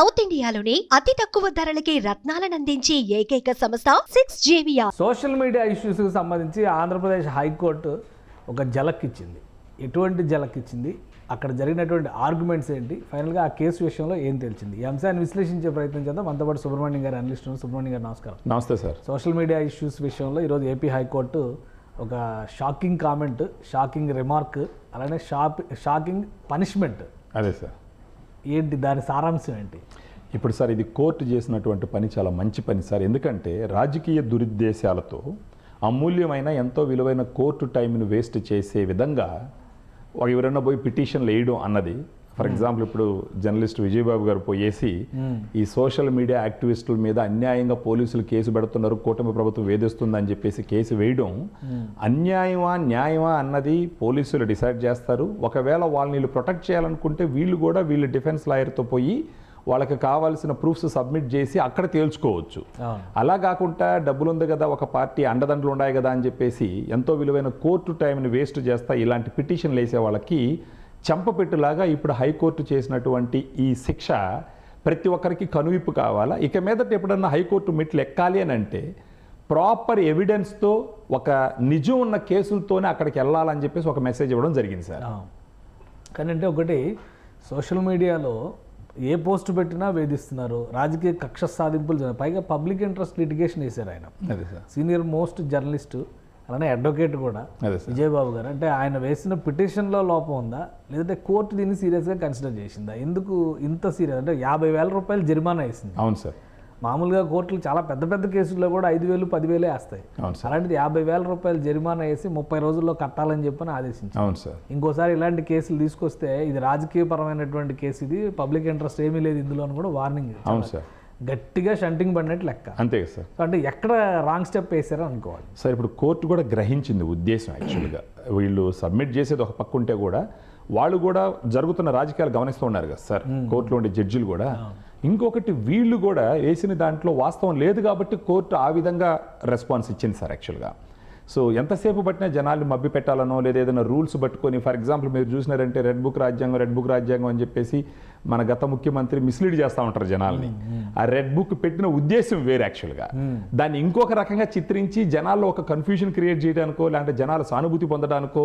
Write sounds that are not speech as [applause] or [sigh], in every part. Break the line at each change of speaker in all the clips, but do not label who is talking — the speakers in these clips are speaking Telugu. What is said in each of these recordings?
సౌత్ ఇండియాలోని అతి తక్కువ ధరలకి రత్నాలనందించే ఏకైక సంస్థ సిక్స్ జేవియా
సోషల్ మీడియా ఇష్యూస్కి సంబంధించి ఆంధ్రప్రదేశ్ హైకోర్టు ఒక జలక్ ఇచ్చింది. ఎటువంటి జలక్ ఇచ్చింది? అక్కడ జరిగినటువంటి ఆర్గ్యుమెంట్స్ ఏంటి? ఫైనల్గా ఆ కేసు విషయంలో ఏం తెలిసింది ఈ అంశాన్ని విశ్లేషించే ప్రయత్నం చేద్దాం. మనతో పాటు సుబ్రహ్మణ్యం గారు అనలిస్ట్ ఉన్నారు. సుబ్రహ్మణ్యం గారు నమస్కారం.
నమస్తే సార్.
సోషల్ మీడియా ఇష్యూస్ విషయంలో ఈరోజు ఏపీ హైకోర్టు ఒక షాకింగ్ కామెంట్ షాకింగ్ రిమార్క్ అలానే షాప్ షాకింగ్ పనిష్మెంట్
అదే సార్.
ఏంటి దాని సారాంశం ఏంటి?
ఇప్పుడు సార్ ఇది కోర్టు చేసినటువంటి పని చాలా మంచి పని సార్. ఎందుకంటే రాజకీయ దురుద్దేశాలతో అమూల్యమైన ఎంతో విలువైన కోర్టు టైంను వేస్ట్ చేసే విధంగా ఎవరైనా పోయి పిటిషన్లు వేయడం అన్నది ఫర్ ఎగ్జాంపుల్ ఇప్పుడు జర్నలిస్ట్ విజయబాబు గారు పోయేసి ఈ సోషల్ మీడియా యాక్టివిస్టుల మీద అన్యాయంగా పోలీసులు కేసు పెడుతున్నారు కూటమి ప్రభుత్వం వేధిస్తుందని చెప్పేసి కేసు వేయడం అన్యాయమా న్యాయమా అన్నది పోలీసులు డిసైడ్ చేస్తారు. ఒకవేళ వాళ్ళని వీళ్ళు ప్రొటెక్ట్ చేయాలనుకుంటే వీళ్ళు కూడా వీళ్ళు డిఫెన్స్ లాయర్తో పోయి వాళ్ళకి కావాల్సిన ప్రూఫ్స్ సబ్మిట్ చేసి అక్కడ తేల్చుకోవచ్చు. అలా కాకుండా డబ్బులు ఉంది కదా ఒక పార్టీ అండదండలు ఉన్నాయి కదా అని చెప్పేసి ఎంతో విలువైన కోర్టు టైంని వేస్ట్ చేస్తా ఇలాంటి పిటిషన్లు వేసే వాళ్ళకి చెంపపెట్టులాగా ఇప్పుడు హైకోర్టు చేసినటువంటి ఈ శిక్ష ప్రతి ఒక్కరికి కనువిప్పు కావాలా ఇక మీదట ఎప్పుడన్నా హైకోర్టు మెట్లు ఎక్కాలి అని అంటే ప్రాపర్ ఎవిడెన్స్తో ఒక నిజం ఉన్న కేసులతోనే అక్కడికి వెళ్ళాలని చెప్పేసి ఒక మెసేజ్ ఇవ్వడం జరిగింది సార్.
కానీ అంటే ఒకటి సోషల్ మీడియాలో ఏ పోస్ట్ పెట్టినా వేధిస్తున్నారు రాజకీయ కక్ష సాధింపులు. పైగా పబ్లిక్ ఇంట్రెస్ట్ లిటిగేషన్ వేశారు ఆయన
అదే సార్
సీనియర్ మోస్ట్ జర్నలిస్టు అలానే అడ్వకేట్ కూడా విజయబాబు గారు. అంటే ఆయన వేసిన పిటిషన్లో లోపం ఉందా? లేదంటే కోర్టు దీన్ని సీరియస్గా కన్సిడర్ చేసిందా? ఎందుకు ఇంత సీరియస్? అంటే యాభై వేల రూపాయలు జరిమానా వేసింది.
అవును సార్.
మామూలుగా కోర్టులు చాలా పెద్ద పెద్ద కేసుల్లో కూడా ఐదు వేలు పదివేలే వేస్తాయి. అలాంటిది యాభై వేల రూపాయలు జరిమానా వేసి ముప్పై రోజుల్లో కట్టాలని చెప్పని ఆదేశించారు
అవును సార్.
ఇంకోసారి ఇలాంటి కేసులు తీసుకొస్తే ఇది రాజకీయపరమైనటువంటి కేసు ఇది పబ్లిక్ ఇంట్రెస్ట్ ఏమీ లేదు ఇందులో కూడా వార్నింగ్
అవును సార్.
గట్టిగా షంటింగ్ పడినట్టు లెక్క.
అంతే కదా సార్.
అంటే ఎక్కడ రాంగ్ స్టెప్ వేసారో అనుకోవాలి.
సార్ ఇప్పుడు కోర్టు కూడా గ్రహించింది ఉద్దేశం యాక్చువల్గా. వీళ్ళు సబ్మిట్ చేసేది ఒక పక్క ఉంటే కూడా వాళ్ళు కూడా జరుగుతున్న రాజకీయాలు గమనిస్తూ ఉన్నారు కదా సార్. కోర్టులో ఉండే జడ్జిలు కూడా. ఇంకొకటి వీళ్ళు కూడా వేసిన దాంట్లో వాస్తవం లేదు కాబట్టి కోర్టు ఆ విధంగా రెస్పాన్స్ ఇచ్చింది సార్ యాక్చువల్గా. సో ఎంతసేపు పట్టినా జనాలు మభ్య పెట్టాలనో లేదా ఏదైనా రూల్స్ పట్టుకొని ఫర్ ఎగ్జాంపుల్ మీరు చూసినారంటే రెడ్ బుక్ రాజ్యాంగం రెడ్ బుక్ రాజ్యాంగం అని చెప్పేసి మన గత ముఖ్యమంత్రి మిస్లీడ్ చేస్తూ ఉంటారు జనాల్ని. ఆ రెడ్ బుక్ పెట్టిన ఉద్దేశం వేరు యాక్చువల్గా. దాన్ని ఇంకొక రకంగా చిత్రించి జనాల్లో ఒక కన్ఫ్యూజన్ క్రియేట్ చేయడానికో లేదంటే జనాల సానుభూతి పొందడానికో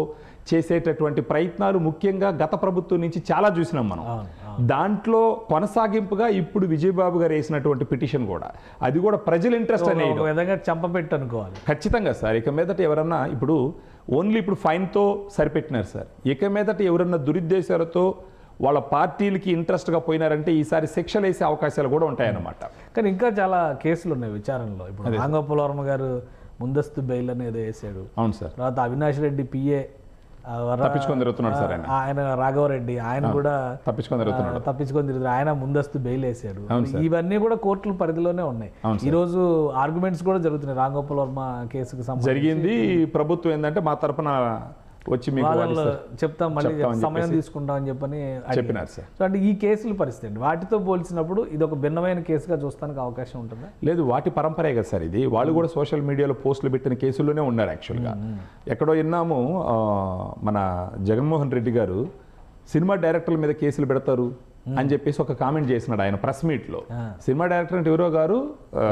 చేసేటటువంటి ప్రయత్నాలు ముఖ్యంగా గత ప్రభుత్వం నుంచి చాలా చూసినాం మనం. దాంట్లో కొనసాగింపుగా ఇప్పుడు విజయబాబు గారు వేసినటువంటి పిటిషన్ కూడా. అది కూడా ప్రజల ఇంట్రెస్ట్ అనేది.
విధంగా చంపపెట్టు అనుకోవాలి
ఖచ్చితంగా సార్. ఇక మీదట ఎవరన్నా ఇప్పుడు ఓన్లీ ఇప్పుడు ఫైన్తో సరిపెట్టినారు సార్. ఇక మీదట ఎవరన్నా దురుద్దేశాలతో వాళ్ళ పార్టీలకి ఇంట్రెస్ట్గా పోయినారంటే ఈసారి శిక్షలు వేసే అవకాశాలు కూడా ఉంటాయన్నమాట.
కానీ ఇంకా చాలా కేసులు ఉన్నాయి విచారణలో. ఇప్పుడు రాంగోపాల్ వర్మ గారు ముందస్తు బెయిల్ అనేది వేసాడు.
అవును సార్.
తర్వాత అవినాష్ రెడ్డి పిఏ
తప్పించుకొని తిరుగుతున్నాడు సార్ ఆయన.
రాఘవరెడ్డి ఆయన కూడా
తప్పించుకొని తిరుగుతున్నాడు.
తప్పించుకొని తిరుగుతారు ఆయన ముందస్తు బెయిల్ వేసాడు. ఇవన్నీ కూడా కోర్టుల పరిధిలోనే ఉన్నాయి. ఈ రోజు ఆర్గ్యుమెంట్స్ కూడా జరుగుతున్నాయి. రాంగోపాల్ వర్మ కేసుకు సంబంధించి.
జరిగింది ప్రభుత్వం ఏంటంటే మా తరపున వచ్చి మీకు.
చెప్తాం మళ్ళీ సమయం తీసుకుంటాం అని చెప్పని.
చెప్పినారు సార్.
సో అంటే ఈ కేసుల పరిస్థితి అండి వాటితో పోల్చినప్పుడు ఇది ఒక భిన్నమైన కేసుగా చూస్తానికి అవకాశం ఉంటుందా?
లేదు వాటి పరంపరే కదా సార్ ఇది. వాళ్ళు కూడా సోషల్ మీడియాలో పోస్టులు పెట్టిన కేసుల్లోనే ఉన్నారు యాక్చువల్గా ఎక్కడో విన్నాము మన జగన్మోహన్ రెడ్డి గారు సినిమా డైరెక్టర్ల మీద కేసులు పెడతారు అని చెప్పేసి ఒక కామెంట్ చేసినాడు ఆయన ప్రెస్ మీట్లో. సినిమా డైరెక్టర్ అంటే ఎవరో గారు?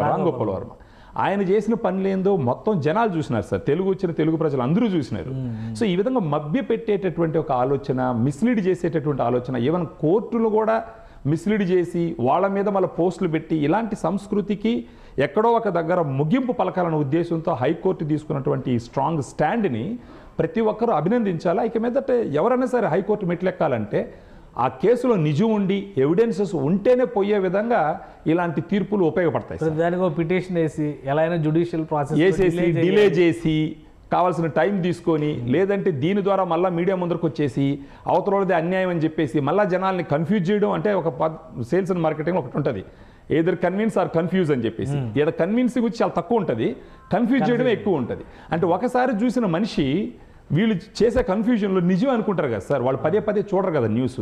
రామ్ గోపాల్ వర్మ. ఆయన చేసిన పనులేందో మొత్తం జనాలు చూసినారు సార్. తెలుగు వచ్చిన తెలుగు ప్రజలు అందరూ చూసినారు. సో ఈ విధంగా మభ్య పెట్టేటటువంటి ఒక ఆలోచన మిస్లీడ్ చేసేటటువంటి ఆలోచన ఈవెన్ కోర్టులు కూడా మిస్లీడ్ చేసి వాళ్ళ మీద మళ్ళీ పోస్టులు పెట్టి ఇలాంటి సంస్కృతికి ఎక్కడో ఒక దగ్గర ముగింపు పలకాలన్న ఉద్దేశంతో హైకోర్టు తీసుకున్నటువంటి స్ట్రాంగ్ స్టాండ్ని ప్రతి ఒక్కరూ అభినందించాలా. ఇక మీదట ఎవరైనా సరే హైకోర్టు మెట్లెక్కాలంటే ఆ కేసులో నిజం ఉండి ఎవిడెన్సెస్ ఉంటేనే పోయే విధంగా ఇలాంటి తీర్పులు ఉపయోగపడతాయి
దానికి పిటిషన్ వేసి ఎలా అయినా జుడిషియల్ ప్రాసెస్
వేసేసి డిలే చేసి కావాల్సిన టైం తీసుకొని లేదంటే దీని ద్వారా మళ్ళీ మీడియా ముందరకు వచ్చేసి అవతలది అన్యాయం అని చెప్పేసి మళ్ళీ జనాల్ని కన్ఫ్యూజ్ చేయడం అంటే ఒక సేల్స్ అండ్ మార్కెటింగ్ ఒకటి ఉంటుంది. ఏదర్ కన్విన్స్ ఆర్ కన్ఫ్యూజ్ అని చెప్పేసి. ఏదో కన్విన్స్ గురించి చాలా తక్కువ ఉంటుంది. కన్ఫ్యూజ్ చేయడమే ఎక్కువ ఉంటుంది. అంటే ఒకసారి చూసిన మనిషి వీళ్ళు చేసే కన్ఫ్యూజన్లో నిజం అనుకుంటారు కదా సార్. వాళ్ళు పదే పదే చూడరు కదా న్యూస్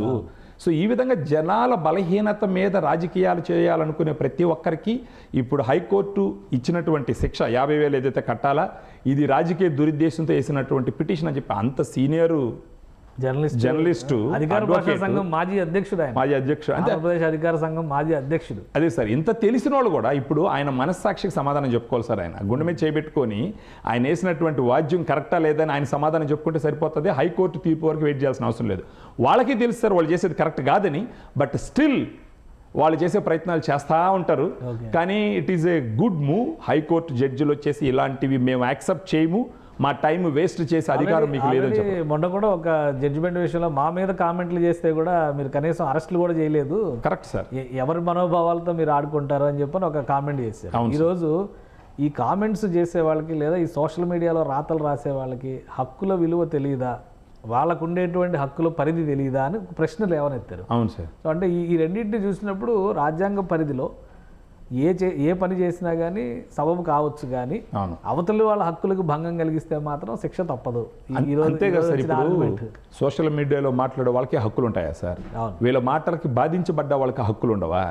సో ఈ విధంగా జనాల బలహీనత మీద రాజకీయాలు చేయాలనుకునే ప్రతి ఒక్కరికి ఇప్పుడు హైకోర్టు ఇచ్చినటువంటి శిక్ష యాభై వేలు ఏదైతే కట్టాలా ఇది రాజకీయ దురుద్దేశంతో వేసినటువంటి పిటిషన్ అని చెప్పి అంత సీనియరు
జర్నలిస్ట్
జర్నలిస్టు
అధికార సంఘం మాజీ అధ్యక్షుడు ఆయన.
మాజీ అధ్యక్షుడు
ఆంధ్రప్రదేశ్ అధికార సంఘం మాజీ అధ్యక్షుడు.
అదే సార్ ఇంత తెలిసిన వాళ్ళు కూడా ఇప్పుడు ఆయన మనస్సాక్షికి సమాధానం చెప్పుకోవాలి సార్ ఆయన. గుండె మీద చేయబెట్టుకొని ఆయన వేసినటువంటి వాద్యం కరెక్టా లేదని ఆయన సమాధానం చెప్పుకుంటే సరిపోతుంది. హైకోర్టు తీర్పు వరకు వెయిట్ చేయాల్సిన అవసరం లేదు. వాళ్ళకి తెలుసు సార్ వాళ్ళు చేసేది కరెక్ట్ కాదని బట్ స్టిల్ వాళ్ళు చేసే ప్రయత్నాలు చేస్తూ ఉంటారు. కానీ it is a good move. High court జడ్జిలు వచ్చేసి ఇలాంటివి మేము యాక్సెప్ట్ చేయము. మా టైం వేస్ట్ చేసే అధికారం మీకు లేదని చెప్పారు
మొన్న కూడా ఒక జడ్జిమెంట్ విషయంలో మా మీద కామెంట్లు చేస్తే కూడా మీరు కనీసం అరెస్టులు కూడా చేయలేదు.
కరెక్ట్ సార్
ఎవరి మనోభావాలతో మీరు ఆడుకుంటారు అని చెప్పని ఒక కామెంట్ చేశారు. ఈరోజు ఈ కామెంట్స్ చేసే వాళ్ళకి లేదా ఈ సోషల్ మీడియాలో రాతలు రాసే వాళ్ళకి హక్కుల విలువ తెలియదా వాళ్ళకు ఉండేటువంటి హక్కుల పరిధి తెలియదా అని ప్రశ్నలు లేవనెత్తారు
అవును సార్
అంటే ఈ రెండింటిని చూసినప్పుడు రాజ్యాంగ పరిధిలో ఏ చే ఏ పని చేసినా కానీ సబబు కావచ్చు కానీ
అవును.
అవతలి వాళ్ళ హక్కులకు భంగం కలిగిస్తే మాత్రం శిక్ష తప్పదు.
సోషల్ మీడియాలో మాట్లాడే వాళ్ళకి హక్కులు ఉంటాయా సార్ వీళ్ళ మాటలకి బాధించబడ్డ వాళ్ళకి హక్కులు ఉండవా.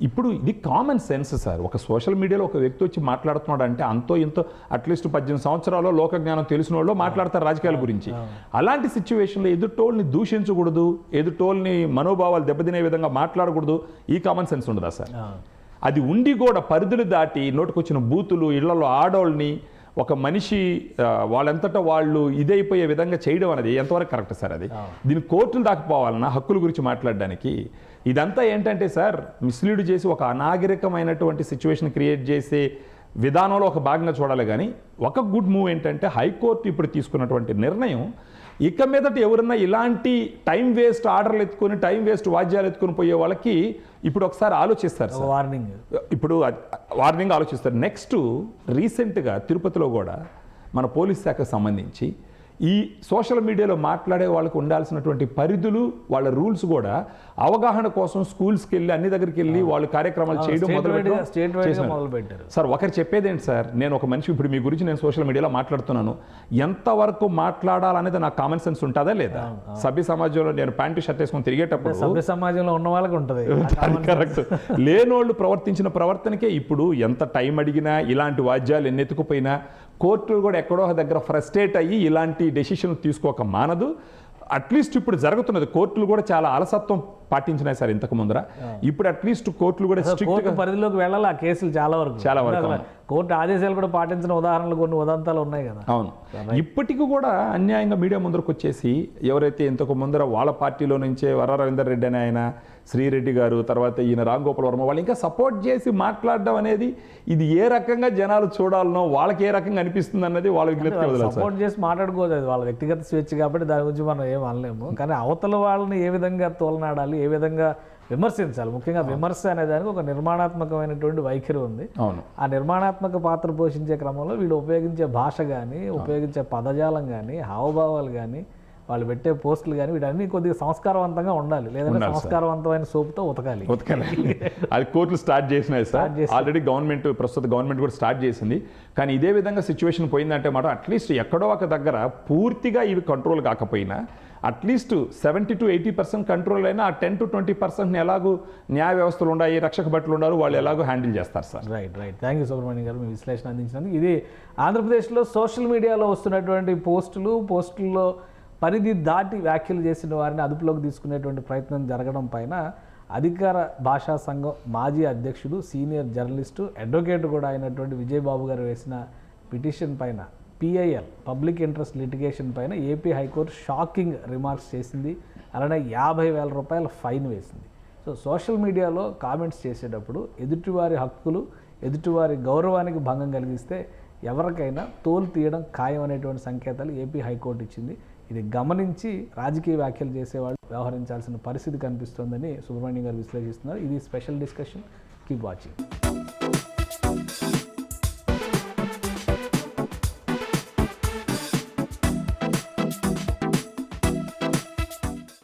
ఇప్పుడు ఇది కామన్ సెన్స్ సార్. ఒక సోషల్ మీడియాలో ఒక వ్యక్తి వచ్చి మాట్లాడుతున్నాడు అంటే అంతో ఇంతో అట్లీస్ట్ పద్దెనిమిది సంవత్సరాలు లోక జ్ఞానం తెలిసిన వాళ్ళు మాట్లాడతారు రాజకీయాల గురించి. అలాంటి సిచ్యువేషన్లో ఎదుటోళ్ళని దూషించకూడదు ఎదుటోళ్ళని మనోభావాలు దెబ్బతినే విధంగా మాట్లాడకూడదు. ఈ కామన్ సెన్స్ ఉండదా సార్. అది ఉండి కూడా పరిధులు దాటి నోటుకొచ్చిన బూతులు ఇళ్ళలో ఆడోళ్ళని ఒక మనిషి వాళ్ళంతటా వాళ్ళు ఇదైపోయే విధంగా చేయడం అనేది ఎంతవరకు కరెక్ట్ సార్ అది? దీని కోర్టులు దాకపోవాలన్నా హక్కుల గురించి మాట్లాడడానికి ఇదంతా ఏంటంటే సార్ మిస్లీడ్ చేసి ఒక అనాగరికమైనటువంటి సిచ్యువేషన్ క్రియేట్ చేసే విధానంలో ఒక భాగంగా చూడాలి కానీ ఒక గుడ్ మూవ్ ఏంటంటే హైకోర్టు ఇప్పుడు తీసుకున్నటువంటి నిర్ణయం ఇక మీదట ఎవరన్నా ఇలాంటి టైం వేస్ట్ ఆర్డర్లు ఎత్తుకొని టైం వేస్ట్ వాద్యాలు ఎత్తుకొని పోయే వాళ్ళకి ఇప్పుడు ఒకసారి ఆలోచిస్తారు
వార్నింగ్.
ఇప్పుడు వార్నింగ్ ఆలోచిస్తారు. నెక్స్ట్ రీసెంట్గా తిరుపతిలో కూడా మన పోలీస్ శాఖకు సంబంధించి ఈ సోషల్ మీడియాలో మాట్లాడే వాళ్ళకు ఉండాల్సినటువంటి పరిధులు వాళ్ళ రూల్స్ కూడా అవగాహన కోసం స్కూల్స్కి వెళ్ళి అన్ని దగ్గరికి వెళ్ళి వాళ్ళు కార్యక్రమాలు చేయడం మొదలు
పెట్టారు
సార్ ఒకరు చెప్పేది ఏంటి సార్? నేను ఒక మనిషి ఇప్పుడు మీ గురించి నేను సోషల్ మీడియాలో మాట్లాడుతున్నాను. ఎంతవరకు మాట్లాడాలనేది నాకు కామన్ సెన్స్ ఉంటుందా లేదా? సభ్య సమాజంలో నేను ప్యాంటు షర్ట్ వేసుకొని తిరిగేటప్పుడు
సభ్య సమాజంలో ఉన్న వాళ్ళకి ఉంటుంది.
కరెక్ట్. లేనోళ్ళు ప్రవర్తించిన ప్రవర్తనకే ఇప్పుడు ఎంత టైం అడిగినా ఇలాంటి వాద్యాలు ఎన్ని ఎత్తుకుపోయినా కోర్టులు కూడా ఎక్కడో దగ్గర ఫ్రస్ట్రేట్ అయ్యి ఇలాంటి డెసిషన్ తీసుకోక మానదు. అట్లీస్ట్ ఇప్పుడు జరుగుతున్నది కోర్టులు కూడా చాలా అలసత్వం పాటించినాయి సార్ ఇంతకు ముందర. ఇప్పుడు అట్లీస్ట్ కోర్టులు కూడా స్ట్రిక్ట్
పరిధిలోకి వెళ్ళాలి ఆ కేసులు చాలా వరకు.
చాలా వరకు,
కోర్టు ఆదేశాలు కూడా పాటించిన ఉదాహరణలు కొన్ని ఉదంతాలు ఉన్నాయి కదా.
అవును. ఇప్పటికీ కూడా అన్యాయంగా మీడియా ముందరకు వచ్చేసి ఎవరైతే ఇంతకు ముందర వాళ్ళ పార్టీలో నుంచే వర రవీందర్ రెడ్డి అని ఆయన శ్రీరెడ్డి గారు తర్వాత ఈయన రామ్ గోపాల్ వర్మ వాళ్ళు ఇంకా సపోర్ట్ చేసి మాట్లాడడం అనేది ఇది ఏ రకంగా జనాలు చూడాలనో వాళ్ళకి ఏ రకంగా అనిపిస్తుంది అన్నది వాళ్ళ విజ్ఞప్తి
సపోర్ట్ చేసి మాట్లాడుకోదు అది. వాళ్ళ వ్యక్తిగత స్వేచ్ఛ కాబట్టి దాని గురించి మనం ఏం అనలేము. కానీ అవతల వాళ్ళని ఏ విధంగా తోలనాడాలి ఏ విధంగా విమర్శించాలి? ముఖ్యంగా విమర్శ అనే దానికి ఒక నిర్మాణాత్మకమైనటువంటి వైఖరి ఉంది
అవును.
ఆ నిర్మాణాత్మక పాత్ర పోషించే క్రమంలో వీళ్ళు ఉపయోగించే భాష కానీ ఉపయోగించే పదజాలం కానీ హావభావాలు కానీ వాళ్ళు పెట్టే పోస్టులు కానీ వీటన్నీ కొద్దిగా సంస్కారవంతంగా ఉండాలి. లేదంటే సంస్కారవంతమైన సోపుతో ఉతకాలి.
ఉతకాలి. [laughs] అది కోర్టులు స్టార్ట్ చేసినాయి సార్. ఆల్రెడీ గవర్నమెంట్ ప్రస్తుత గవర్నమెంట్ కూడా స్టార్ట్ చేసింది. కానీ ఇదే విధంగా సిచ్యువేషన్ పోయిందంటే మాట అట్లీస్ట్ ఎక్కడో ఒక దగ్గర పూర్తిగా ఇవి కంట్రోల్ కాకపోయినా at least seventy to eighty percent control అయినా ఆ టెన్ టు ట్వంటీ పర్సెంట్ని ఎలాగూ న్యాయ వ్యవస్థలు ఉన్నాయి రక్షక భటులు ఉన్నారు వాళ్ళు ఎలాగో హ్యాండిల్ చేస్తారు sir.
Right right thank you Subrahmanyam గారు. మీ విశ్లేషణ అందించినందుకు. ఇది ఆంధ్రప్రదేశ్లో సోషల్ మీడియాలో వస్తున్నటువంటి పోస్టులు పోస్టుల్లో పరిధి దాటి వ్యాఖ్యలు చేసిన వారిని అదుపులోకి తీసుకునేటువంటి ప్రయత్నం జరగడం పైన అధికార భాషా సంఘం మాజీ అధ్యక్షుడు సీనియర్ జర్నలిస్టు అడ్వకేట్ కూడా అయినటువంటి విజయబాబు గారు వేసిన పిటిషన్ పైన పిఐఎల్ పబ్లిక్ ఇంట్రెస్ట్ లిటిగేషన్ పైన AP high court shocking remarks చేసింది. అలానే యాభై వేల రూపాయల ఫైన్ వేసింది. సో సోషల్ మీడియాలో కామెంట్స్ చేసేటప్పుడు ఎదుటివారి హక్కులు ఎదుటివారి గౌరవానికి భంగం కలిగిస్తే ఎవరికైనా తోలు తీయడం ఖాయం అనేటువంటి సంకేతాలు ఏపీ హైకోర్టు ఇచ్చింది. ఇది గమనించి రాజకీయ వ్యాఖ్యలు చేసేవాళ్ళు వ్యవహరించాల్సిన పరిస్థితి కనిపిస్తోందని సుబ్రహ్మణ్యం గారు విశ్లేషిస్తున్నారు. ఇది స్పెషల్ డిస్కషన్. Keep watching.